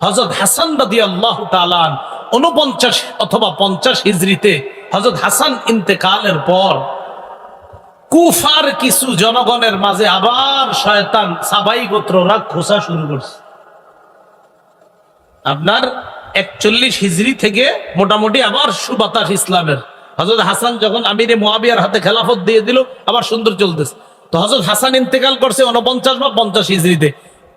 হজরত হাসান রাদি আল্লাহ তালান উনপঞ্চাশ অথবা পঞ্চাশ হিজড়িতে হজরত হাসান ইন্তেকালের পর কুফার কিছু জনগণের মাঝে আবার শয়তান সাবাই গোত্ররা খোসা শুরু করছে। আপনার একচল্লিশ হিজড়ি থেকে মোটামুটি আবার সুবাতাস ইসলামের। হজরত হাসান যখন আমিরে মোয়াবিয়ার হাতে খেলাফত দিয়ে দিল, আবার সুন্দর চলতেছে। তো হজরত হাসান ইন্তেকাল করছে উনপঞ্চাশ বা পঞ্চাশ হিজড়িতে।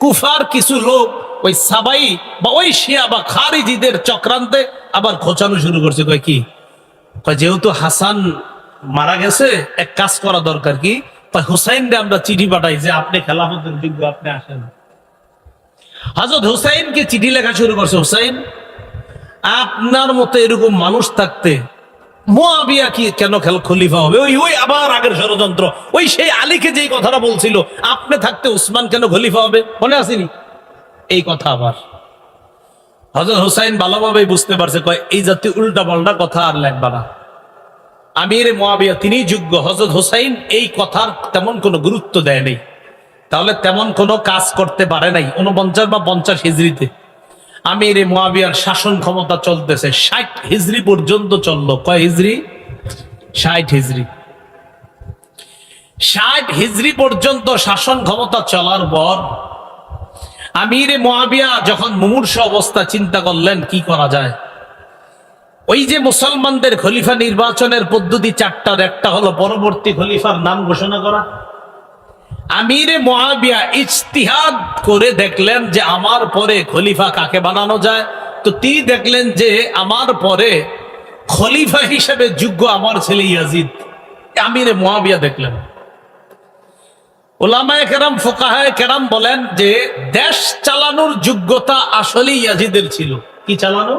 কুফার কিছু লোক ওই সাবাই বা ওই শিয়া বা খারিজিদের চক্রান্তে আবার খোঁচানো শুরু করছে। কয় কি? যেহেতু হাসান মারা গেছে, এক কাজ করা দরকার কি? আমরা চিঠি পাঠাই যে আপনি খেলাফতের যোগ্য, আপনি আসেন। হুসাইনকে চিঠি লেখা শুরু করছে, হুসাইন, আপনার মতো এরকম মানুষ থাকতে মোয়াবিয়া কেন খেল খলিফা হবে? ওই ওই আবার আগের ষড়যন্ত্র। ওই সেই আলীকে যেই কথাটা বলছিল, আপনি থাকতে উসমান কেন খলিফা হবে? মনে আসেনি এই কথা আবার। হজরত হুসাইন ভালোভাবে বুঝতে পারছে, কয়, এই জাতীয় উল্টা পাল্টা কথা আর লেখবা না। আমির মোয়াবিয়া তিনি যোগ্য হজরত হুসাইন এই কথার তেমন কোনো গুরুত্ব দেয় নেই। তাহলে তেমন কোনো কাজ করতে পারে নাই উনপঞ্চাশ বা পঞ্চাশ হিজড়িতে। আমির মোয়াবিয়ার শাসন ক্ষমতা চলতেছে, ষাট হিজড়ি পর্যন্ত চলল। কয় হিজড়ি? ষাট হিজড়ি। ষাট হিজড়ি পর্যন্ত শাসন ক্ষমতা চলার পর আমির মোয়াবিয়া যখন মুমূর্ষ অবস্থা চিন্তা করলেন, কি করা যায়? ওই যে মুসলমানদের খলিফা নির্বাচনের পদ্ধতি চারটার, একটা হলো পরবর্তী খলিফার নাম ঘোষণা করা। আমিরে মহাবিয়া ইজতিহাদ করে দেখলেন যে আমার পরে খলিফা কাকে বানানো যায়। তো তিনি দেখলেন যে আমার পরে খলিফা হিসেবে যোগ্য আমার ছেলে ইয়াজিদ। আমিরে মহাবিয়া দেখলেন। ওলামায় কেরাম, ফোকাহায় কেরাম বলেন যে, দেশ চালানোর যোগ্যতা আসলেই ইয়াজিদের ছিল। কি চালানো?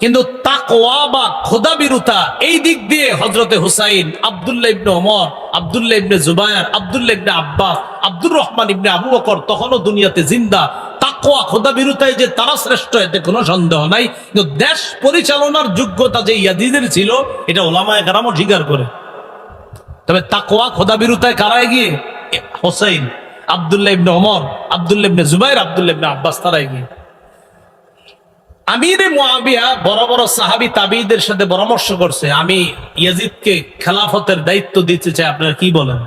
কিন্তু তাকওয়া বা খোদা বিরুতা এই দিক দিয়ে হজরতে হুসাইন, আবদুল্লাহ ইবনে ওমর, আবদুল্লাহ ইবনে জুবায়ার, আবদুল্লাহ ইবনে আব্বাস, আব্দুর রহমান ইবনে আবু বকর তখনও দুনিয়াতে জিন্দা। তাকোয়া খোদা বিরুতায় যে তারা শ্রেষ্ঠ, এতে কোনো সন্দেহ নাই। কিন্তু দেশ পরিচালনার যোগ্যতা যে ইয়াদিদের ছিল, এটা ওলামায় কারামও স্বীকার করে। তবে তাকোয়া খোদা বিরুতায় কারা গিয়ে হোসাইন, আবদুল্লাহ ইবনে ওমর, আবদুল্লাহ ইবনে জুবাইর, আবদুল্লাহ ইবনে আব্বাস তারা গিয়ে আমিরে মুয়াবিয়া বড় বড় সাহাবি তাবিদের সাথে পরামর্শ করছে, আমি ইয়াজিদকে খেলাফতের দায়িত্ব দিতে চাই, আপনারা কি বলেন?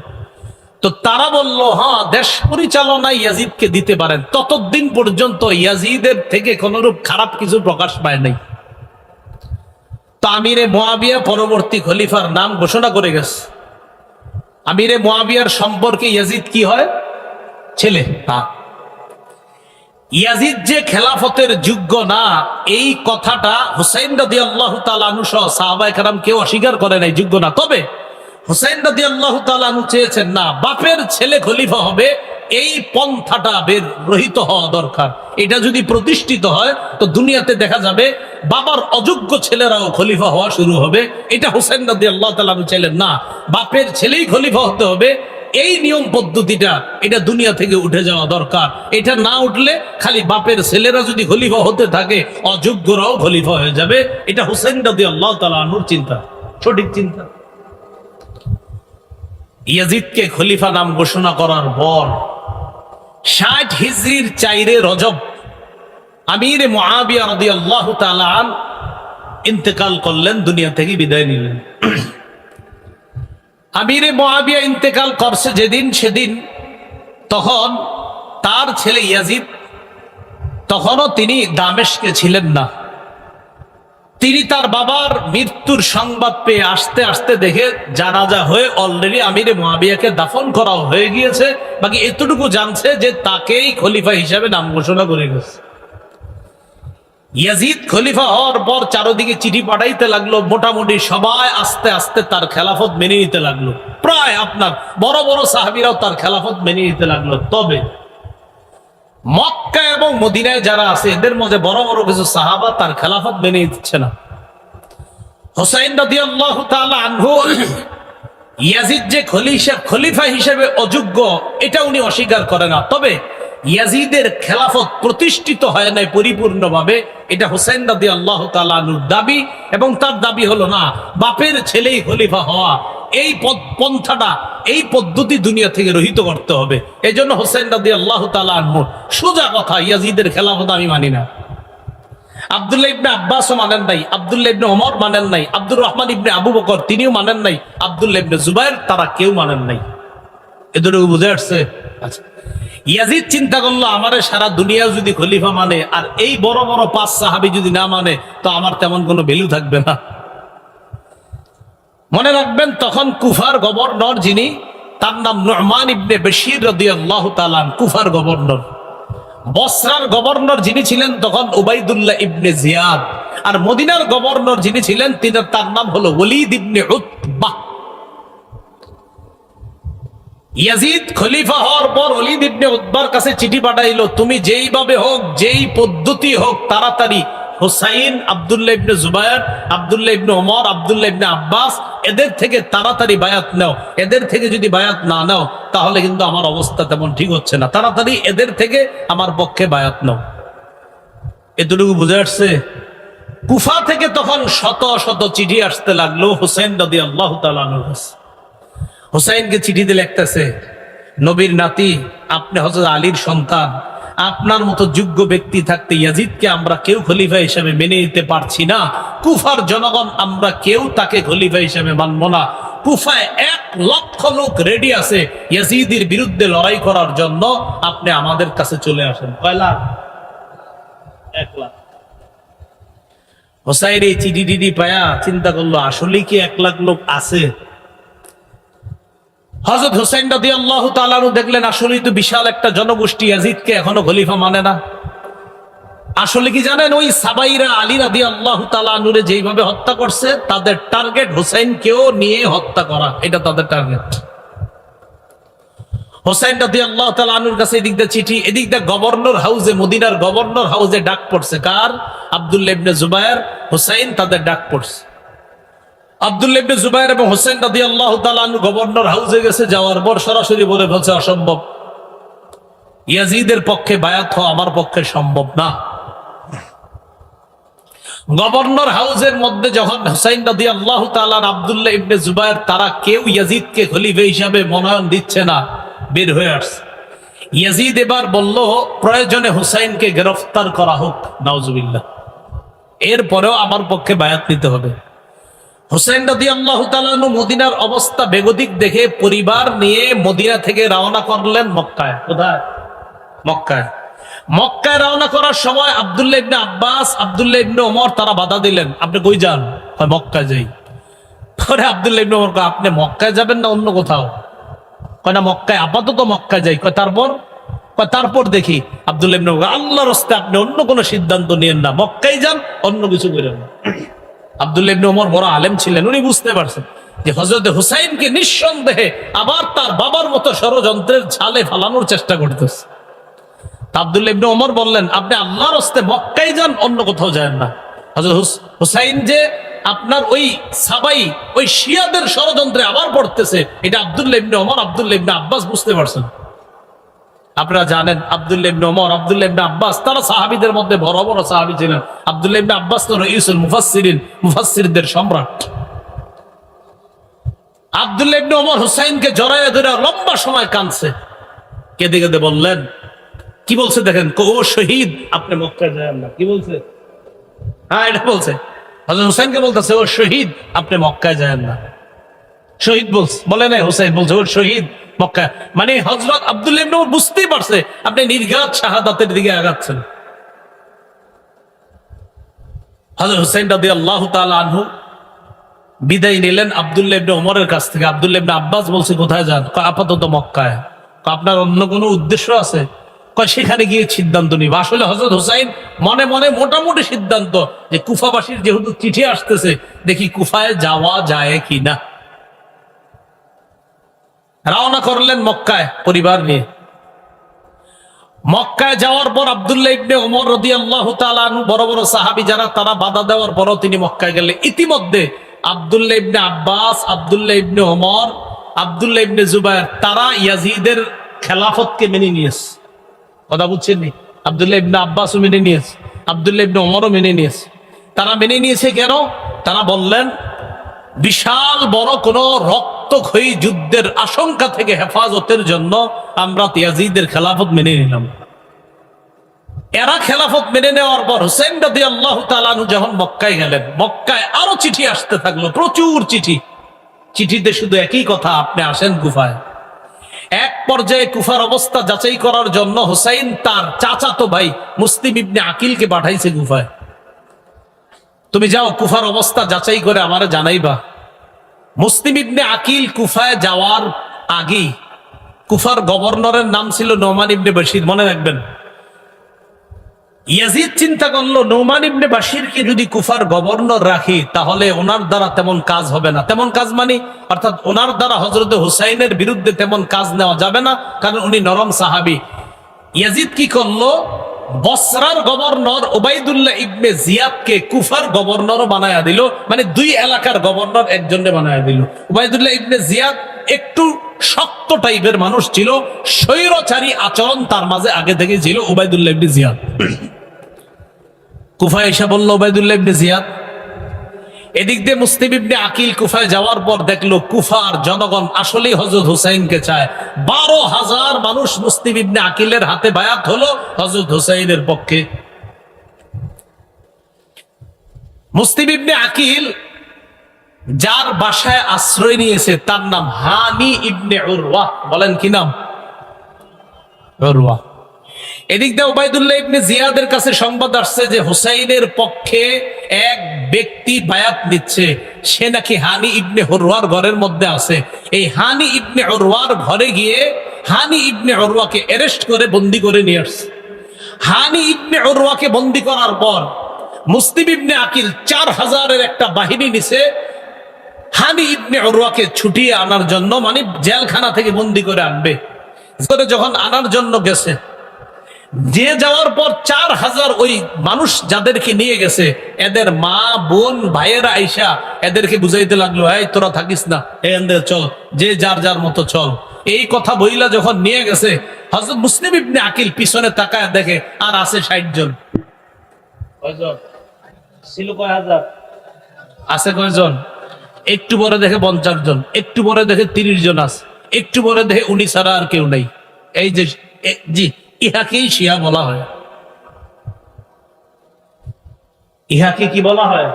তো তারা বলল হ্যাঁ দেশ পরিচালনায় ইয়াজিদকে দিতে পারেন। ততদিন পর্যন্ত ইয়াজিদের থেকে কোনরূপ খারাপ কিছু প্রকাশ পায় নাই। তো আমিরে মোয়াবিয়া পরবর্তী খলিফার নাম ঘোষণা করে গেছে। আমিরে মোয়াবিয়ার সম্পর্কে ইয়াজিদ কি হয়? ছেলে না ইয়াজিদ যে খেলাফতের যোগ্য না, এই কথাটা হুসাইন রাদি আল্লাহ তালুস সহ সাহাবাই কারাম কেউ অস্বীকার করে নাই, যোগ্য না। তবে হুসাইন রাদি আল্লাহ তালু চেয়েছেন, না, বাপের ছেলে খলিফা হবে এই পন্থাটা বের রহিত হওয়া দরকার। এটা যদি প্রতিষ্ঠিত হয়, তো দুনিয়াতে দেখা যাবে বাবার অযোগ্য ছেলেরাও খলিফা হওয়া শুরু হবে। এটা হুসাইন রাদি আল্লাহ তালু চাইলেন না। বাপের ছেলেই খলিফা হতে হবে। এই নিয়ম পদ্ধতিটা এটা দুনিয়া থেকে উঠে যাওয়া দরকার। এটা না উঠলে খালি বাপের ছেলেরা যদি খলিফা হতে থাকে, অযোগ্যরাও খলিফা হয়ে যাবে। এটা হোসেন রাদি আল্লাহ তালা আনুর চিন্তা। সঠিক চিন্তা? ইয়াজিদকে খলিফা নাম ঘোষণা করার পর ষাট হিজরির চাইরে রজব। আমির মহাবিয়া নদী আল্লাহ ইন্তেকাল করলেন, দুনিয়া থেকে বিদায় নিলেন। আমিরে মহাবিয়া ইন্তেকাল করছে যেদিন সেদিন। তখন তার ছেলে ইয়াজিদ, তখনও তিনি দামেশকে ছিলেন না। তিনি তার বাবার মৃত্যুর সংবাদ পেয়ে আসতে আসতে দেখে জানাজা হয়ে অলরেডি আমিরে মহাবিয়াকে দাফন করা হয়ে গিয়েছে। বাকি এতটুকু জানছে যে তাকেই খলিফা হিসাবে নাম ঘোষণা করে গেছে। ইয়াজিদ খলিফা হওয়ার পর চারদিকে চিঠি পাঠাইতে লাগল, মোটামুটি সবাই আস্তে আস্তে তার খেলাফত মেনে নিতে লাগল। প্রায় আপনার বড় বড় সাহাবিরাও তার খেলাফত মেনে নিতে লাগল। তবে মক্কা এবং মদিনায় যারা আছে, এদের মধ্যে বড় বড় কিছু সাহাবা তার খেলাফত মেনে দিচ্ছে না। হোসাইন ইয়াজিদ যে খলিফা হিসেবে অযোগ্য, এটা উনি অস্বীকার করে না। তবে ইয়াজিদের খেলাফত প্রতিষ্ঠিত হয় নাই পরিপূর্ণভাবে, এটা হোসেন রাদি আল্লাহ তালুর দাবি, এবং তার দাবি হলো না, বাপের ছেলেই খলিফা হওয়া, এই পন্থাটা, এই পদ্ধতি দুনিয়া থেকে রহিত করতে হবে। এই জন্য হোসেন রাদি আল্লাহ তালা আনহু, সোজা কথা, ইয়াজিদের খেলাফত আমি মানি না। আব্দুল্লাহ ইবনে আব্বাসও মানেন নাই, আব্দুল্লাহ ইবনে ওমর মানেন নাই, আব্দুর রহমান ইবনে আবু বকর তিনিও মানেন নাই, আব্দুল্লাহ ইবনে জুবাইর তারা কেউ মানেন নাই। এতটুকু বুঝে আসছে? আচ্ছা। ইয়াজিদ চিন্তা করল, আমারে সারা দুনিয়া যদি খলিফা মানে আর এই বড় বড় পাঁচ সাহাবি যদি না মানে তো আমার তেমন কোনো ভ্যালু থাকবে না। মনে রাখবেন, তখন কুফার গভর্নর যিনি, তার নাম নোমান ইবনে বেশির রদিয়াল্লাহু তাআলা কুফার গভর্নর। বসরার গভর্নর যিনি ছিলেন, তখন উবাইদুল্লাহ ইবনে জিয়াদ। আর মদিনার গভর্নর যিনি ছিলেন তিনি তার নাম হলো ওলিদ ইবনে উতবাহ ইয়াজিদ খলিফা হওয়ার পর অলিদ ইবনে উদ্বার কাছে চিঠি পাঠাইলো, তুমি যেইভাবে হোক, যেই পদ্ধতি হোক, তাড়াতাড়ি হুসাইন, আব্দুল্লাহ ইবনে জুবায়ের আব্দুল্লাহ ইবনে ওমর, আব্দুল্লাহ ইবনে আব্বাস, এদের থেকে তাড়াতাড়ি বায়াত নাও। এদের থেকে যদি বায়াত না নাও, তাহলে কিন্তু আমার অবস্থা তেমন ঠিক হচ্ছে না। তাড়াতাড়ি এদের থেকে আমার পক্ষে বায়াত নাও। এতটুকু বুঝে আসছে? কুফা থেকে তখন শত শত চিঠি আসতে লাগল হুসেন রদি আল্লাহ তালানুর কাছে। হুসাইনকে চিঠিতে লিখতেছে, নবীর নাতি, আপনি হজরত আলীর সন্তান। আপনার মতো যোগ্য ব্যক্তি থাকতে ইয়াজিদকে আমরা কেউ খলিফা হিসেবে মেনে নিতে পারছি না। কুফার জনগণ আমরা কেউ তাকে খলিফা হিসেবে মানব না। কুফায় এক লক্ষ লোক রেডি আছে ইয়াজিদের বিরুদ্ধে লড়াই করার জন্য। আপনি আমাদের কাছে চলে আসেন। কয় লাখ? এক লাখ। হোসাইন এই চিঠি টিডি পায়া চিন্তা করল আসলে কি এক লাখ লোক আছে? হজরত হুসাইন রাদি আল্লাহ তালানু দেখলেন, আসলেই তো বিশাল একটা জনগোষ্ঠী ইয়াজিদকে এখনও খলিফা মানে না। আসলে কি জানেন, ওই সাবাইরা আলী রাদি আল্লাহ তালানুরে যেইভাবে হত্যা করছে, তাদের টার্গেট হুসাইনকেও নিয়ে হত্যা করা। এটা তাদের টার্গেট। হোসাইন রাদি আল্লাহ তালানুর কাছে এদিক দিয়ে চিঠি, এদিক দিয়ে গভর্নর হাউসে মদিনার গভর্নর হাউসে ডাক পড়ছে। কার? আব্দুল্লাহ ইবনে জুবায়ের। হুসাইন তাদের ডাক পড়ছে। আব্দুল্লাহ ইবনে জুবাইর এবং হোসেন তাআলা আনহু গভর্নর হাউসে গেছে, যাওয়ার পর সরাসরি বলে ফেলছে, অসম্ভব। ইয়াজিদের পক্ষে বায়াত হওয়া আমার পক্ষে সম্ভব না। গভর্নর হাউসের মধ্যে যখন হুসাইন রাদিয়াল্লাহু তাআলা আর আব্দুল্লাহ ইবনে জুবাইর, তারা কেউ ইয়াজিদকে খলিফা হিসাবে মনোনয়ন দিচ্ছে না, বের হয়ে আসছে। ইয়াজিদ এবার বলল, প্রয়োজনে হুসাইনকে গ্রেফতার করা হোক, নাউজুবিল্লাহ। এরপরেও আমার পক্ষে বায়াত নিতে হবে। হোসেন রাদি আল্লাহ তালানু মদিনার অবস্থা বেগতিক দেখে পরিবার নিয়ে মদিনা থেকে রওনা করলেন মক্কায়। কোথায়? মক্কায়। মক্কায় রওনা করার সময় আব্দুল্লাহ ইবনে আব্বাস, আব্দুল্লাহ ইবনে ওমর তারা বাধা দিলেন, আপনি কই যান? মক্কায় যাই। পরে আব্দুল্লাহ ইবনে ওমর আপনি মক্কায় যাবেন না অন্য কোথাও? কয়, না, মক্কায়, আপাতত মক্কায় যাই। কয়, তারপর? তারপর দেখি। আব্দুল্লাহ ইবনে ওমর আল্লাহর রাস্তায় আপনি অন্য কোনো সিদ্ধান্ত নিয়েন না। মক্কায় যান, অন্য কিছু করেন। না আব্দুল্লাহ ইবনে ওমর বড় আলেম ছিলেন, উনি বুঝতে পারছেন যে হজরত হুসাইনকে নিঃসন্দেহে আবার তার বাবার মতো ষড়যন্ত্রের ছালে ফালানোর চেষ্টা করতেছে। ইবনে ওমর বললেন, আপনি আল্লাহর হস্তে মক্কাই যান, অন্য কোথাও যান না। হজরত হুসাইন যে আপনার ওই সাবাই, ওই শিয়াদের ষড়যন্ত্রে আবার পড়তেছে, এটা আব্দুল্লাহ ইবনে ওমর আব্দুল্লাহ ইবনে আব্বাস বুঝতে পারছেন। আপনারা জানেন আব্দুল্লাহ ইবনে ওমর আব্দুল্লাহ আব্বাস, তারা সাহাবীদের মধ্যে বড় বড় সাহাবী ছিলেন। আব্দুল্লাহ আব্বাস তো রইসুল মুফাসসিরিন, মুফাসসিরদের সম্রাট। আব্দুল্লাহ ইবনে ওমর হুসাইনকে জড়াইয়া ধরে লম্বা সময় কাঁদছে। কেঁদে কেঁদে বললেন, কি বলছে দেখেন? কো শহীদ, আপনি মক্কায় যান না। কি বলছে? হ্যাঁ এটা বলছে। হযরত হুসাইনকে বলতেছে, ও শহীদ, আপনি মক্কায় যান না। শহীদ বলছে, বলে নাই হুসাইন, বলছে, ও শহীদ মক্কা মানে হজরত ইবনে বুঝতেই পারছে আপনি নির্ঘাত শাহাদাতের দিকে আগাচ্ছেন। কোথায় যান? আপাতত মক্কায়। কয়, আপনার অন্য কোনো উদ্দেশ্য আছে? সেখানে গিয়ে সিদ্ধান্ত আসলে হজরত মনে মনে মোটামুটি সিদ্ধান্ত যে কুফাবাসীর যেহেতু চিঠি আসতেছে দেখি কুফায় যাওয়া যায় কি না রওনা করলেন মক্কায় পরিবার নিয়ে। মক্কায় যাওয়ার পর আব্দুল্লাহ ইবনে ওমর তাআলা আনহু, বড় বড় সাহাবী যারা, তারা বাধা দেওয়ার পরও তিনি মক্কায় গেলেন। ইতিমধ্যে আব্দুল্লাহ ইবনে আব্বাস, আব্দুল্লাহ ইবনে ওমর আব্দুল্লাহ ইবনে জুবায়ের তারা ইয়াজিদের খেলাফতকে মেনে নিয়েছে। কথা বুঝছেন নি? আব্দুল্লাহ ইবনে আব্বাসও মেনে নিয়েছে, আব্দুল্লাহ ইবনে ওমরও মেনে নিয়েছে। তারা মেনে নিয়েছে কেন? তারা বললেন বিশাল বড় কোন রক্ত রক্তক্ষয়ী যুদ্ধের আশঙ্কা থেকে হেফাজতের জন্য আমরা তিয়াজিদের খেলাফত মেনে নিলাম। এরা খেলাফত মেনে নেওয়ার পর হুসেন রাদি আল্লাহ যখন মক্কায় গেলেন, মক্কায় আরও চিঠি আসতে থাকল, প্রচুর চিঠি। চিঠিতে শুধু একই কথা, আপনি আসেন গুফায় এক পর্যায়ে কুফার অবস্থা যাচাই করার জন্য হুসাইন তার চাচাতো ভাই মুসলিম ইবনে আকিলকে পাঠাইছে গুফায় তুমি যাও, কুফার অবস্থা যাচাই করে আমারে জানাইবা। মুসলিম ইবনে আকিল কুফায় যাওয়ার আগেই কুফার গভর্নরের নাম ছিল নোমান ইবনে বশির, মনে রাখবেন। ইয়াজিদ চিন্তা করল, নোমান ইবনে বাশিরকে যদি কুফার গভর্নর রাখি, তাহলে ওনার দ্বারা তেমন কাজ হবে না। তেমন কাজ মানে অর্থাৎ ওনার দ্বারা হজরত হুসাইনের বিরুদ্ধে তেমন কাজ নেওয়া যাবে না, কারণ উনি নরম সাহাবি। ইয়াজিদ কি করল বসরার গভর্নর ওবায়দুল্লাহ ইবনে জিয়াদকে কুফার গভর্নর বানায়া দিল। মানে দুই এলাকার গভর্নর একজনে বানায়া দিল। ওবায়দুল্লাহ ইবনে জিয়াদ একটু শক্ত টাইপের মানুষ ছিল, স্বৈরচারী আচরণ তার মাঝে আগে থেকে ছিল ওবায়দুল্লাহ ইবনে জিয়াদ। কুফা এসে বলল, ওবায়দুল্লাহ ইবনে জিয়াদ এদিক দিয়ে মুসলিম ইবনে আকিল কুফায় যাওয়ার পর দেখল কুফার জনগণ আসলেই হজরত হুসাইনকে চায়। বারো হাজার মানুষ মুসলিম ইবনে আকিলের হাতে বায়াত হলো হজরত হুসাইনের পক্ষে। মুসলিম ইবনে আকিল যার বাসায় আশ্রয় নিয়েছে, তার নাম হানি ইবনে উরওয়া বলেন কি নাম? উরওয়া এদিক দিয়ে ওবায়দুল্লাহ ইবনে জিয়াদের কাছে সংবাদ আসছে যে হুসাইনের পক্ষে এক ব্যক্তি বায়াত নিচ্ছে। সে নাকি হানি ইবনে হরওয়ার ঘরের মধ্যে আছে। এই হানি ইবনে হরওয়ার ঘরে গিয়ে হানি ইবনে হরওয়াকে অ্যারেস্ট করে বন্দি করে নিয়ে আসছে। হানি ইবনে হরওয়াকে বন্দি করার পর মুসলিম ইবনে আকিল চার হাজারের একটা বাহিনী নিছে। হানি ইবনে অরুয়াকে ছুটিয়ে আনার জন্য মানে জেলখানা থেকে বন্দি করে আনবে। যখন আনার জন্য গেছে যে যাওয়ার পর চার হাজার ওই মানুষ যাদেরকে নিয়ে গেছে এদের মা বোন ভাইয়েরা আইসা এদেরকে বুঝাইতে লাগল এই তোরা থাকিস না এদের চল যে যার যার মতো চল। এই কথা বইলা যখন নিয়ে গেছে হজরত মুসলিম ইবনে আকিল পিছনে তাকায় দেখে আর আছে ষাট জন। ছিল কয় হাজার? আছে কয়জন? একটু পরে দেখে পঞ্চাশ জন একটু পরে দেখে তিরিশ জন আছে একটু পরে দেখে উনি ছাড়া আর কেউ নেই। এই যে জি। ইহাকেই শিয়া বলা হয়। ইহাকে কি বলা হয়?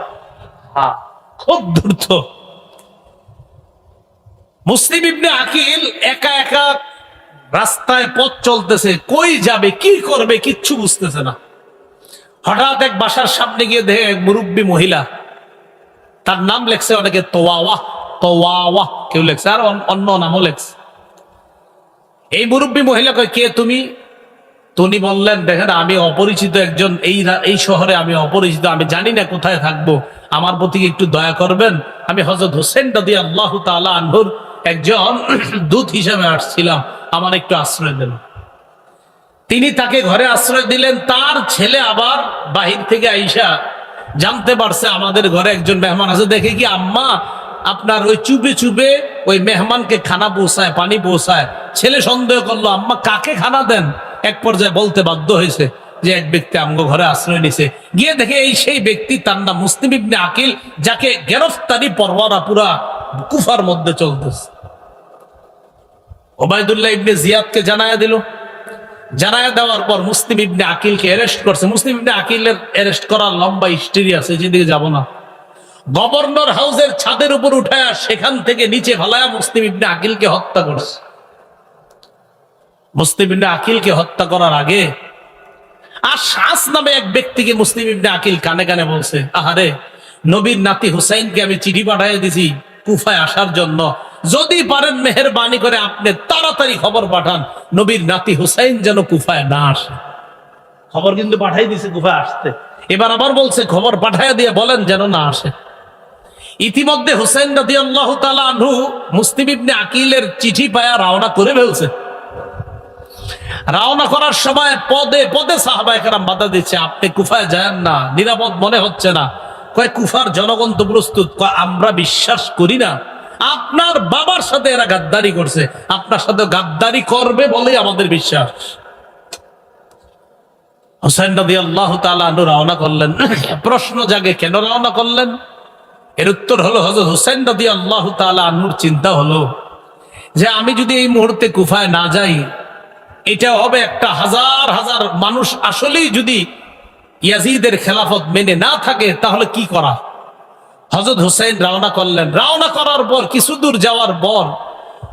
হ্যাঁ খুব দ্রুত। মুসলিম ইবনে আকিল একা একা রাস্তায় পথ চলতেছে কই যাবে কি করবে কিচ্ছু বুঝতেছে না। হঠাৎ এক বাসার সামনে গিয়ে দেখে এক মুরব্বী মহিলা তার নাম লেখছে অনেকে তোয়াওয়া তোয়াওয়া কেউ লেখছে আর অন্য নামও লেখছে। এই মুরব্বী মহিলা কয় কে তুমি? তুমি বললেন, দেখেন, আমি অপরিচিত একজন, এই এই শহরে আমি অপরিচিত, আমি জানি না কোথায় থাকব। আমার প্রতি একটু দয়া করবেন। আমি হজরত হোসেন দাদি আল্লাহ তালা আনহুর একজন দূত হিসেবে আসছিলাম। আমার একটু আশ্রয় দেন। তিনি তাকে ঘরে আশ্রয় দিলেন। তার ছেলে আবার বাহির থেকে আইসা জানতে পারছে আমাদের ঘরে একজন মেহমান আছে। দেখে কি, আম্মা, আপনার ওই চুপে চুপে ওই মেহমানকে খানা পৌঁছায়, পানি পৌঁছায়। ছেলে সন্দেহ করল, আম্মা, কাকে খানা দেন? এক পর্যায়ে বলতে বাধ্য হয়েছে যে এক ব্যক্তি আমগো ঘরে আশ্রয় নিছে। গিয়ে দেখে এই সেই ব্যক্তি তার নাম মুসলিম ইবনে আকিল, যাকে গ্রেফতারি পরওয়ারা পুরা কুফার মধ্যে চলতেছে। ওবায়দুল্লাহ ইবনে জিয়াদকে জানায়া দিল। জানায়া দেওয়ার পর মুসলিম ইবনে আকিলকে অ্যারেস্ট করছে। মুসলিম ইবনে আকিলের অ্যারেস্ট করার লম্বা হিস্ট্রি আছে, যেদিকে যাব না। গভর্নর হাউসের ছাদের উপর উঠায় সেখান থেকে নিচে ফেলায়া মুসলিম ইবনে আকিলকে হত্যা করছে। মুসলিম ইবনে আকিলকে হত্যা করার আগে আর শাস নামে এক ব্যক্তিকে মুসলিম ইবনে আকিল কানে কানে বলছে, আহারে, নবীর নাতি হুসাইনকে আমি চিঠি পাঠিয়ে দিছি কুফায় আসার জন্য। যদি পারেন মেহরবানি করে আপনি তাড়াতাড়ি খবর পাঠান, নবীর নাতি হুসাইন যেন কুফায় না আসে। খবর কিন্তু পাঠাই দিছে কুফায় আসতে। এবার আবার বলছে, খবর পাঠাইয়া দিয়ে বলেন যেন না আসে। ইতিমধ্যে হুসাইন রাদি আল্লাহ আনহু মুসলিম ইবনে আকিলের চিঠি পায়া রওনা করে ফেলছে। রওনা করার সময় পদে পদে সাহাবায়ে কেরাম বাধা দিচ্ছে আপনি কুফায় যান না, নিরাপদ মনে হচ্ছে না। কয়, কুফার জনগণ তো প্রস্তুত আমরা বিশ্বাস করি না। আপনার বাবার সাথে এরা গাদ্দারি করছে, আপনার সাথে গাদ্দারি করবে বলেই আমাদের বিশ্বাস। হোসেন নদী আল্লাহ তালু রওনা করলেন। প্রশ্ন জাগে, কেন রওনা করলেন? এর উত্তর হলো হজরত হুসাইন রাদি আল্লাহ আনুর চিন্তা হলো যে, আমি যদি এই মুহূর্তে কুফায় না যাই এটা হবে একটা হাজার হাজার মানুষ আসলেই যদি ইয়াজিদের খেলাফত মেনে না থাকে, তাহলে কি করা? হজরত হুসাইন রওনা করলেন। রওনা করার পর কিছু দূর যাওয়ার পর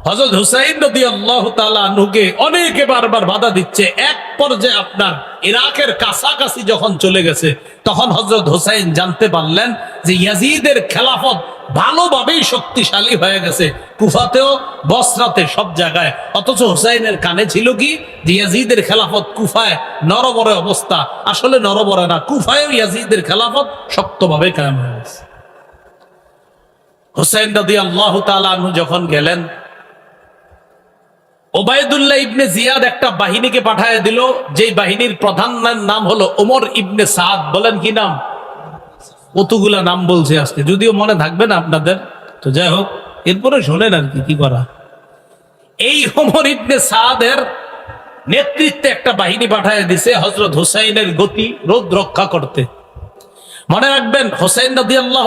হজরত হুসাইন নদী আল্লাহ তালুকে অনেকে বারবার বাধা দিচ্ছে। এক পর্যায়ে আপনার ইরাকের কাছাকাছি যখন চলে গেছে, তখন হজরত হুসাইন জানতে পারলেন যে ইয়াজিদের খেলাফত ভালোভাবেই শক্তিশালী হয়ে গেছে। কুফাতেও, বসরাতে, সব জায়গায়। অথচ হুসাইনের কানে ছিল কি? ইয়াজিদের খেলাফত কুফায় নরবরে অবস্থা। আসলে নরবরে না কুফায় ইয়াজিদের খেলাফত শক্তভাবে কায়েম হয়ে গেছে। হুসাইন রাদি আল্লাহ তালু যখন গেলেন, ওবায়দুল্লাহ ইবনে জিয়াদ একটা বাহিনীকে পাঠায় দিল। যে বাহিনীর প্রধান নাম হলো ওমর ইবনে সাদ। বলেন কি নাম? কতগুলা নাম বলছে আজকে? যদিও মনে থাকবে না আপনাদের। তো যাই হোক, এরপরে শোনেন আর কি করা? এই ওমর ইবনে সাদের নেতৃত্বে একটা বাহিনী পাঠায় দিছে হজরত হুসাইনের গতি রোদ রক্ষা করতে। মনে রাখবেন হোসেন নদী আল্লাহ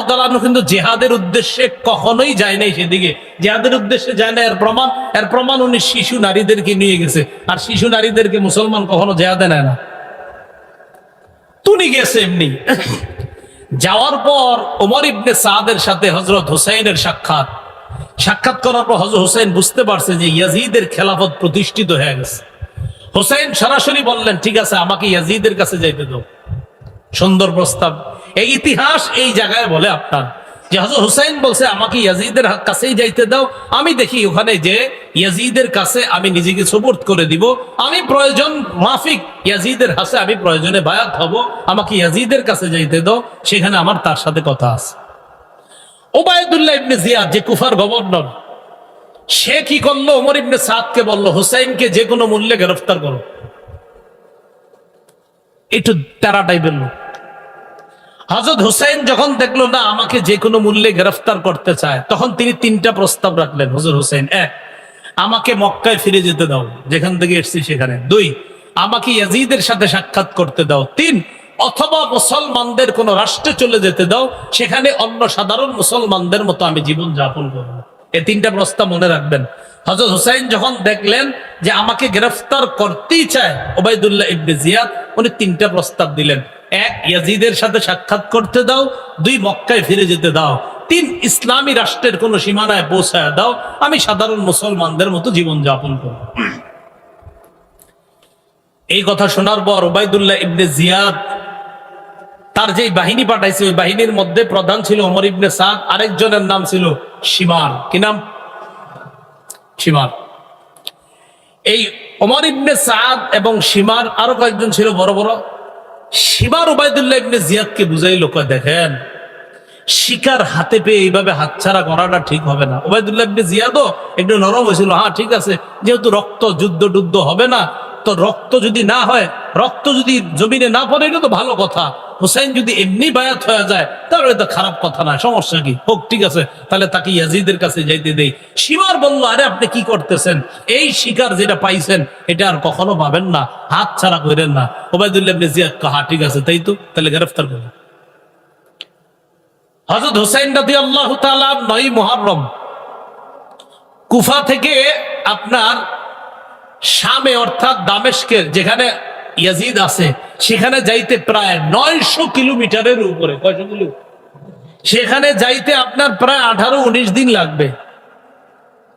কিন্তু জেহাদের উদ্দেশ্যে কখনোই যায় নাই সেদিকে। জেহাদের উদ্দেশ্যে যায় না এর প্রমাণ এর প্রমাণ উনি শিশু নারীদেরকে নিয়ে গেছে। আর শিশু নারীদেরকে মুসলমান কখনো জেহাদে নেয় না। তুনি গেছে এমনি। যাওয়ার পর ওমর ইবনে সাদের সাথে হজরত হুসাইনের সাক্ষাৎ। সাক্ষাৎ করার পর হজরত হুসাইন বুঝতে পারছে যে ইয়াজিদের খেলাফত প্রতিষ্ঠিত হয়ে গেছে। হুসাইন সরাসরি বললেন, ঠিক আছে, আমাকে ইয়াজিদের কাছে যাইতে দাও। সুন্দর প্রস্তাব। এই ইতিহাস এই জায়গায় বলে আপনার। হুসাইন বলছে, আমাকে ইয়াজিদের কাছেই যাইতে দাও। আমি দেখি ওখানে যে ইয়াজিদের কাছে আমি নিজেকে করে দিব। আমি প্রয়োজন মাফিক ইয়াজিদের হাসে আমি প্রয়োজনে বায়াত হব। আমাকে ইয়াজিদের কাছে যাইতে দাও। সেখানে আমার তার সাথে কথা আছে। ওবায়দুল্লাহ ইবনে যে কুফার গভর্নর, সে কি করল? ওমর ইবনে সাদকে বলল, হুসাইনকে যে কোনো মূল্যে গ্রেফতার করো। একটু তারা টাইপের লোক। হজরত হুসাইন যখন দেখল, না, আমাকে যে কোনো মূল্যে গ্রেফতার করতে চায়, তখন তিনি তিনটা প্রস্তাব রাখলেন হজর হুসাইন, এক, আমাকে মক্কায় ফিরে যেতে দাও, যেখান থেকে এসছি সেখানে। দুই, আমাকে ইয়াজিদের সাথে সাক্ষাৎ করতে দাও। তিন, অথবা মুসলমানদের কোন রাষ্ট্রে চলে যেতে দাও, সেখানে অন্য সাধারণ মুসলমানদের মতো আমি জীবন যাপন করব। এই তিনটা প্রস্তাব মনে রাখবেন। হজরত হুসাইন যখন দেখলেন যে আমাকে গ্রেফতার করতেই চায় ওবায়দুল্লাহ ইবনে জিয়াদ, উনি তিনটা প্রস্তাব দিলেন। এক, ইয়াজিদের সাথে সাক্ষাৎ করতে দাও। দুই, মক্কায় ফিরে যেতে দাও। তিন, ইসলামী রাষ্ট্রের কোন সীমানায় পৌঁছায় দাও। আমি সাধারণ মুসলমানদের মতো জীবন যাপন করব। এই কথা শোনার পর ওবায়দুল্লাহ ইবনে জিয়াদ তার যে বাহিনী পাঠাইছে, ওই বাহিনীর মধ্যে প্রধান ছিল অমর ইবনে সাদ, আরেকজনের নাম ছিল সীমার কি নাম? সীমার। এই অমর ইবনে সাদ এবং সীমার আরও কয়েকজন ছিল বড় বড়। সীমার উবায়দুল্লাহ ইবনে জিয়াদকে বুঝাই লোক দেখেন, শিকার হাতে পেয়ে এইভাবে হাতছাড়া করাটা ঠিক হবে না। উবায়দুল্লাহ ইবনে জিয়াদও একটু নরম হয়েছিল হ্যাঁ ঠিক আছে, যেহেতু রক্ত যুদ্ধ টুদ্ধ হবে না তো রক্ত যদি না হয়, রক্ত যদি জমিনে না পড়ে, এটা তো ভালো কথা। হুসাইন যদি এমনি বায়াত হয়ে যায়, তাহলে তো খারাপ কথা না সমস্যা কি? হোক, ঠিক আছে, তাহলে তাকে ইয়াজিদের কাছে যাইতে দেই। সীমার বলল, আরে, আপনি কি করতেছেন? এই শিকার যেটা পাইছেন, এটা আর কখনো পাবেন না, হাত ছাড়া করেন না। ওবায়দুল্লাহ ইবনে জিয়াদ হা ঠিক আছে, তাই তো, তাহলে গ্রেফতার করুন। হজরত হুসাইন রাদি আল্লাহ নয় মহারম কুফা থেকে আপনার শামে অর্থাৎ দামেশকের, যেখানে ইয়াজিদ আছে, সেখানে যাইতে প্রায় নয়শো কিলোমিটারের উপরে। কয়শো সেখানে যাইতে আপনার প্রায় আঠারো উনিশ দিন লাগবে।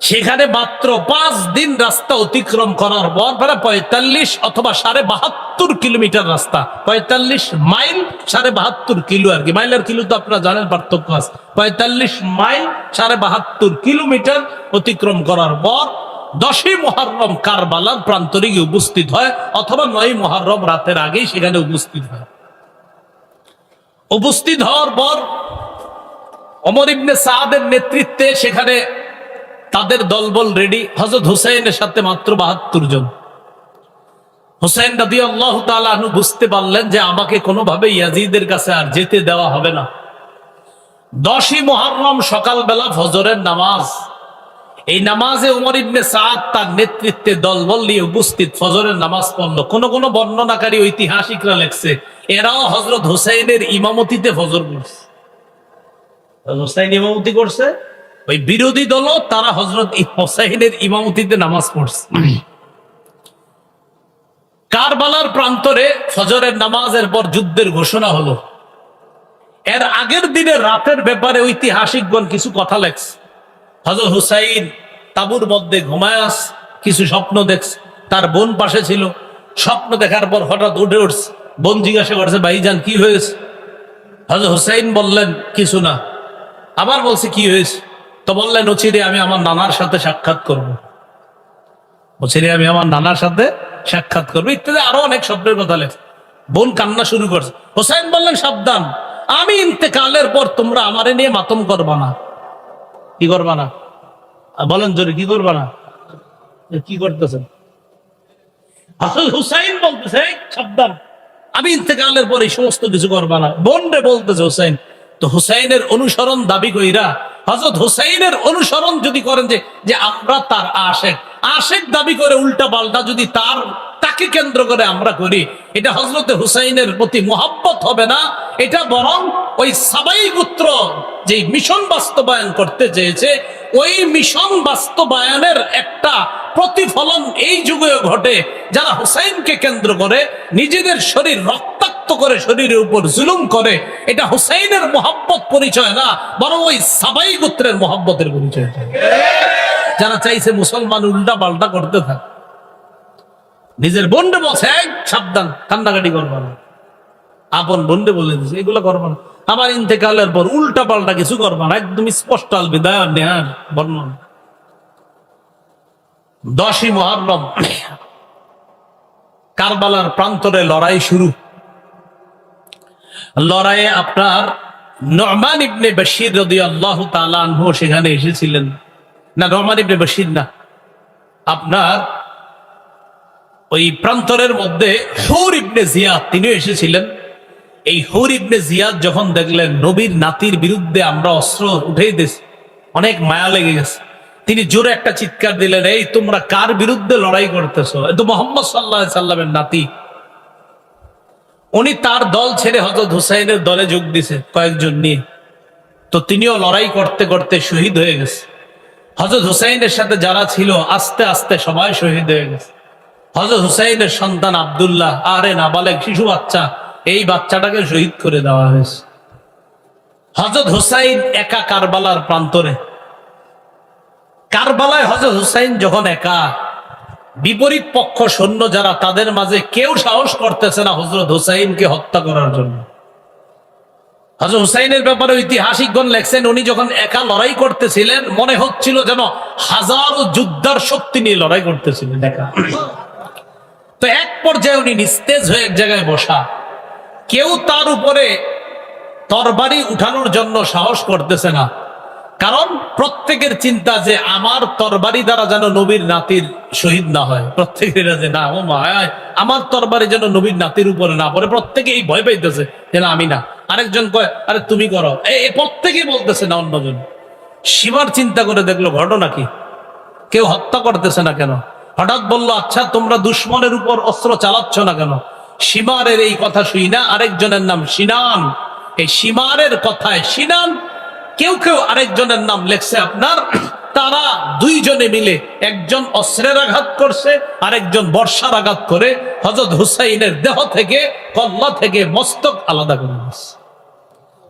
সেখানে মাত্র পাঁচ দিন রাস্তা অতিক্রম করার পর প্রায় পঁয়তাল্লিশ অথবা সাড়ে বাহাত্তর কিলোমিটার রাস্তা। পঁয়তাল্লিশ মাইল, সাড়ে বাহাত্তর কিলো আর কি। মাইল আর কিলো তো আপনারা জানেন, পার্থক্য আছে। পঁয়তাল্লিশ মাইল, সাড়ে বাহাত্তর কিলোমিটার অতিক্রম করার পর দশই মহারম কারবালার প্রান্তরে গিয়ে উপস্থিত হয়, অথবা নয় মহারম রাতের আগেই সেখানে উপস্থিত হয়। উপস্থিত হওয়ার পর অমর ইবনে সাদের নেতৃত্বে সেখানে তাদের দলবল রেডি। হজরত হুসাইনের সাথে মাত্র বাহাত্তর জন। হুসাইন রাদি আল্লাহ তালু বুঝতে পারলেন যে আমাকে কোনোভাবে ইয়াজিদের কাছে আর যেতে দেওয়া হবে না। দশই মহারম সকালবেলা ফজরের নামাজ। এই নামাজে উমর ইবনে সাদ তার নেতৃত্বে দলবল নিয়ে উপস্থিত, ফজরের নামাজ পড়ল। কোন কোন বর্ণনাকারী ঐতিহাসিকরা লেখছে, এরাও হজরত হুসাইনের ইমামতিতে ফজর পড়ছে। হোসাইন ইমামতি করছে? ওই বিরোধী দল তারা হজরত হোসাইনের ইমামতিতে নামাজ পড়ছে। কারবালার প্রান্তরে ফজরের নামাজের পর যুদ্ধের ঘোষণা হলো। এর আগের দিনে রাতের ব্যাপারে ঐতিহাসিকগণ কিছু কথা লেখছে। হজরত হুসাইন তাবুর মধ্যে ঘুমায়াস কিছু স্বপ্ন দেখছে। তার বোন পাশে ছিল। স্বপ্ন দেখার পর হঠাৎ উঠে উঠছে। বোন জিজ্ঞাসা করছে ভাইজান কি হয়েছে? হজরত হুসাইন বললেন, কিছু না। আবার বলছে, কি হয়েছে? তো বললেন, অচিরে আমি আমার নানার সাথে সাক্ষাৎ করব। অচিরে আমি আমার নানার সাথে সাক্ষাৎ করব? ইত্যাদি আরও অনেক স্বপ্নের কথা লেখছে বোন কান্না শুরু করছে। হোসাইন বললেন, সাবধান। আমি ইন্তেকালের পর তোমরা আমারে নিয়ে মাতম করবা না। কি করবা না? বলেন জোরে, কি করবা না? কি করতেছেন? হুসাইন বলতেছে সাবধান। আমি ইন্তেকালের পর সমস্ত কিছু করবা না। বোন রে বলতেছে হুসাইন, তো হুসাইনের অনুসরণ দাবি কইরা হজরত হুসাইনের অনুসরণ যদি করেন যে যে আমরা তার আশেক আশেক দাবি করে উল্টা পাল্টা যদি তার তাকে কেন্দ্র করে আমরা করি। এটা হজরত হুসাইনের প্রতি মোহাব্বত হবে না। এটা বরং ওই সাবাই পুত্র যে মিশন বাস্তবায়ন করতে চেয়েছে, ওই মিশন বাস্তবায়নের একটা প্রতিফলন এই যুগে ঘটে। যারা হুসাইনকে কেন্দ্র করে, নিজেদের শরীর রক্তাক্ত করে, শরীরের উপর জুলুম করে, এটা হুসাইনের মোহাব্বত পরিচয় না, বরং ওই সাবাই গোত্রের মোহাব্বতের পরিচয়। যারা চাইছে মুসলমান উল্টা পাল্টা করতে থাকে। নিজের বসে "এই, সাবধান কান্নাকাটি করবা না। আপন বন্ডে বলে দিছে এগুলো করবা না। আমার ইন্তেকালের পর উল্টা পাল্টা কিছু করবা না একদম স্পষ্ট আল বিদায় নেহার বর্ণনা। দশই মহরম কারবালার প্রান্তরে লড়াই শুরু। লড়াইয়ে আপনার নরমান ইবনে বশির রদি আল্লাহ আনহু সেখানে এসেছিলেন। না নরমান ইবনে বশির না আপনার ওই প্রান্তরের মধ্যে হৌর ইবনে জিয়াদ তিনিও এসেছিলেন। এই হৌর ইবনে জিয়াদ যখন দেখলেন নবীর নাতির বিরুদ্ধে আমরা অস্ত্র উঠেই দিছি অনেক মায়া লেগে গেছে। তিনি জোরে একটা চিৎকার দিলেন, এই তোমরা কার বিরুদ্ধে লড়াই করতেছো? তো মোহাম্মদ সাল্লাহ সাল্লামের নাতি। উনি তার দল ছেড়ে হজরত হুসাইনের দলে যোগ দিছে কয়েকজন নিয়ে। তো তিনিও লড়াই করতে করতে শহীদ হয়ে গেছে। হজরত হুসাইনের সাথে যারা ছিল, আস্তে আস্তে সবাই শহীদ হয়ে গেছে। হজরত হুসাইনের সন্তান আবদুল্লাহ, আরে নাবালেক শিশু বাচ্চা, এই বাচ্চাটাকে শহীদ করে দেওয়া হয়েছে। হজরত হুসাইন একা কারবালার প্রান্তরে। কারবালায় হজরত হুসাইন যখন একা, বিপরীত পক্ষ সৈন্য যারা তাদের মাঝে কেউ সাহস করতেছে না হজরত হুসাইনকে হত্যা করার জন্য। হজরত হুসাইনের ব্যাপারে ঐতিহাসিকগণ লেখছেন, উনি যখন একা লড়াই করতেছিলেন, মনে হচ্ছিল যেন হাজারো যুদ্ধার শক্তি নিয়ে লড়াই করতেছিলেন একা। তো এক পর্যায়ে উনি নিস্তেজ হয়ে এক জায়গায় বসা। কেউ তার উপরে তরবারি উঠানোর জন্য সাহস করতেছে না। কারণ প্রত্যেকের চিন্তা যে আমার তরবারি দ্বারা যেন নবীর নাতির শহীদ না হয়। প্রত্যেকের যে না ও মা আয়, আমার তরবারি যেন নবীর নাতির উপরে না পড়ে। প্রত্যেকে এই ভয় পাইতেছে যে না আমি না। আরেকজন কয় আরে তুমি করো। এই প্রত্যেকেই বলতেছে না অন্যজন। সীমার চিন্তা করে দেখল ঘটনা কি? কেউ হত্যা করতেছে না কেন? হঠাৎ বলল আচ্ছা তোমরা দুশ্মনের উপর অস্ত্র চালাচ্ছ না কেন? সীমারের এই কথা শুই না, আরেকজনের নাম সিনান এই সীমারের কথায় সিনান কেউ কেউ আরেকজনের নাম লেখছে আপনার। তারা দুইজনে মিলে একজন অস্ত্রের আঘাত করছে, আরেকজন বর্ষার আঘাত করে। হজরত হুসাইনের দেহ থেকে, কল্লা থেকে মস্তক আলাদা করে দিচ্ছে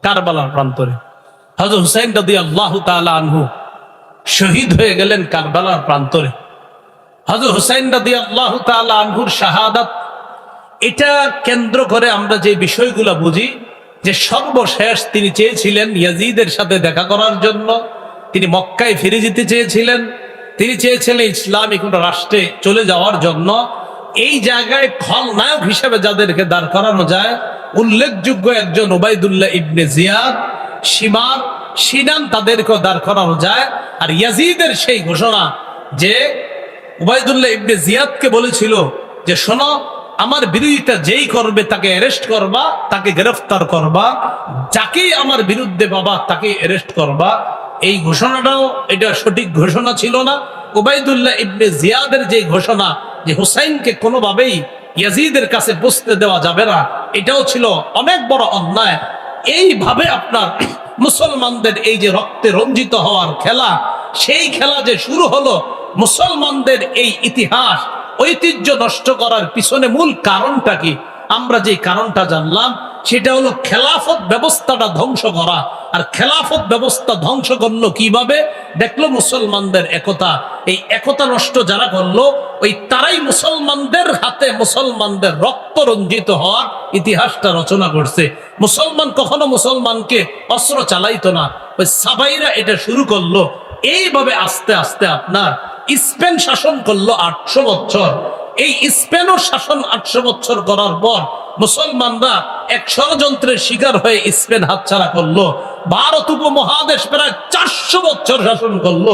কারবালার প্রান্তরে। হজরত হুসাইন রদি আল্লাহ আনহু শহীদ হয়ে গেলেন কারবালার প্রান্তরে। হজরত হুসাইন রাদি আল্লাহ আনহুর শাহাদাত, এটা কেন্দ্র করে আমরা যে বিষয়গুলো বুঝি, যে সর্বশেষ তিনি চেয়েছিলেন ইয়াজিদের সাথে দেখা করার জন্য। তিনি মক্কায় ফিরে যেতে চেয়েছিলেন। তিনি চেয়েছিলেন ইসলামী কোন রাষ্ট্রে চলে যাওয়ার জন্য। এই জায়গায় খলনায়ক হিসেবে যাদেরকে দাঁড় করানো যায়, উল্লেখযোগ্য একজন ওবায়দুল্লাহ ইবনে জিয়াদ, সীমার সিনান তাদেরকেও দাঁড় করানো যায়। আর ইয়াজিদের সেই ঘোষণা যে উবায়দুল্লাহ ইবনে জিয়াদকে বলেছিল যে, শোনো, আমার বিরোধিতা যেই করবে তাকে অ্যারেস্ট করবা, তাকে গ্রেফতার করবা, যাকেই আমার বিরুদ্ধে বাবা তাকে অ্যারেস্ট করবা। এই ঘোষণাটাও, এটা সঠিক ঘোষণা ছিল না। উবাইদুল্লাহ ইবনে জিয়াদের যে ঘোষণা যে, হুসাইনকে কোনোভাবেই ইয়াজিদের কাছে বসতে দেওয়া যাবে না, এটাও ছিল অনেক বড় অন্যায়। এইভাবে আপনার মুসলমানদের এই যে রক্তে রঞ্জিত হওয়ার খেলা, সেই খেলা যে শুরু হলো মুসলমানদের এই ইতিহাস ঐতিহ্য নষ্ট করার পিছনে মূল কারণটা কি? আমরা যে কারণটা জানলাম, সেটা হলো খেলাফত ব্যবস্থাটা ধ্বংস করা। আর খেলাফত ব্যবস্থা ধ্বংস করল কীভাবে? দেখল মুসলমানদের একতা। এই একতা নষ্ট যারা করল, ওই তারাই মুসলমানদের হাতে মুসলমানদের রক্ত রঞ্জিত হওয়ার ইতিহাসটা রচনা করছে। মুসলমান কখনো মুসলমানকে অস্ত্র চালাইতো না। ওই সাবাইরা এটা শুরু করল। এইভাবে আস্তে আস্তে আপনার স্পেন শাসন করল আটশো বছর। এই স্পেনও শাসন আটশো বছর করার পর মুসলমানরা এক ষড়যন্ত্রের শিকার হয়ে স্পেন হাতছাড়া করল। ভারত উপমহাদেশ প্রায় চারশো বছর শাসন করল।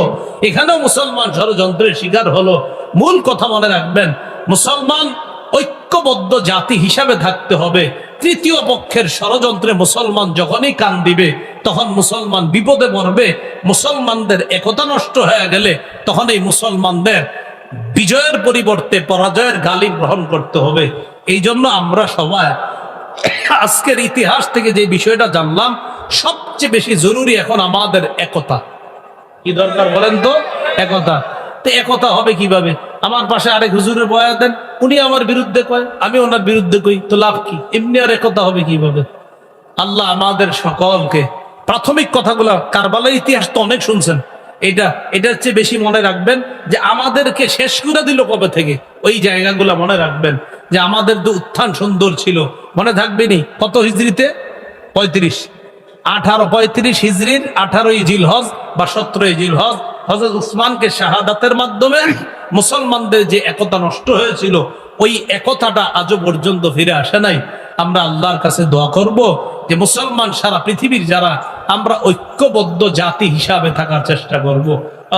এখানেও মুসলমান ষড়যন্ত্রের শিকার হলো। মূল কথা মনে রাখবেন, মুসলমান ঐক্যবদ্ধ জাতি হিসাবে থাকতে হবে। তৃতীয় পক্ষের ষড়যন্ত্রে মুসলমান যখনই কান দিবে, তখন মুসলমান বিপদে পড়বে মুসলমানদের একতা নষ্ট হয়ে গেলে তখন এই মুসলমানদের বিজয়ের পরিবর্তে পরাজয়ের গালি গ্রহণ করতে হবে। এই জন্য আমরা সবাই আজকের ইতিহাস থেকে যে বিষয়টা জানলাম, সবচেয়ে বেশি জরুরি এখন আমাদের একতা। কি দরকার বলেন তো? একতা। তো একতা হবে কীভাবে? আমার পাশে আরেক হুজুরের বয়া দেন, উনি আমার বিরুদ্ধে কয়, আমি ওনার বিরুদ্ধে কই, তো লাভ কি? এমনি আর একতা হবে কীভাবে? আল্লাহ আমাদের সকলকে প্রাথমিক কথাগুলো কারবালার ইতিহাস তো অনেক শুনছেন। এটা এটার চেয়ে বেশি মনে রাখবেন যে আমাদেরকে শেষ করে দিল কবে থেকে? ওই জায়গাগুলো মনে রাখবেন যে আমাদের তো উত্থান সুন্দর ছিল, মনে থাকবেনি কত হিজড়িতে? পঁয়ত্রিশ। আঠারো পঁয়ত্রিশ হিজড়ির আঠারোই জিলহজ বা সতেরোই জিলহজ হজরত উসমানকে শাহাদাতের মাধ্যমে মুসলমানদের যে একতা নষ্ট হয়েছিল, ওই একতাটা আজও পর্যন্ত ফিরে আসে নাই। আমরা আল্লাহর কাছে দোয়া করব যে মুসলমান সারা পৃথিবীর যারা, আমরা ঐক্যবদ্ধ জাতি হিসাবে থাকার চেষ্টা করব।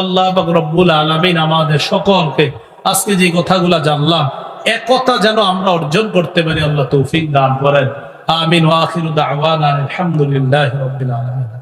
আল্লাহ রব্বুল আলমিন আমাদের সকলকে আজকে যে কথাগুলা জানলাম, একতা যেন আমরা অর্জন করতে পারি, আল্লাহ তৌফিক দান করেন। আমিন ওয়াখিরু আলহামদুলিল্লাহি রাব্বিল আলামিন।